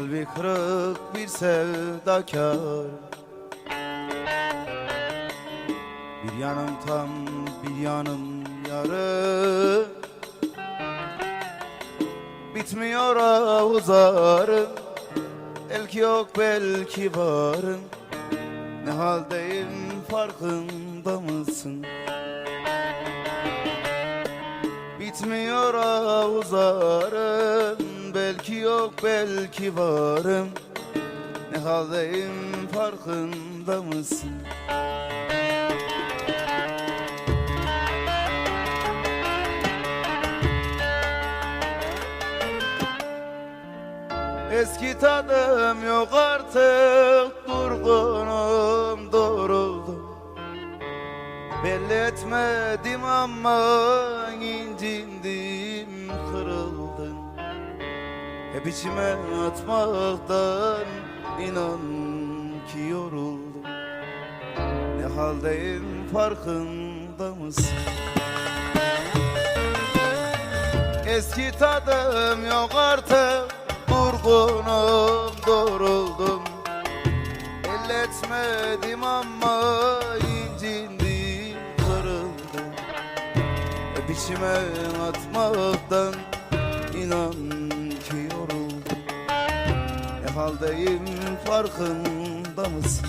Kalbi kırık bir sevdakar. Bir yanım tam bir yanım yarı. Bitmiyor avuzarım Belki yok belki varım. Ne haldeyim farkında mısın? Bitmiyor avuzarım Belki yok belki varım. Ne haldeyim farkında mısın? Eski tadım yok artık Durgunum duruldum Belli etmedim ama incindim kırıldım Hep içime atmaktan inan ki yoruldum. Ne haldeyim farkında mısın? Eski tadım yok artık Durgunum duruldum Elletmedim ama incindim kırıldım. Hep içime atmaktan inan haldeyim farkında mısın?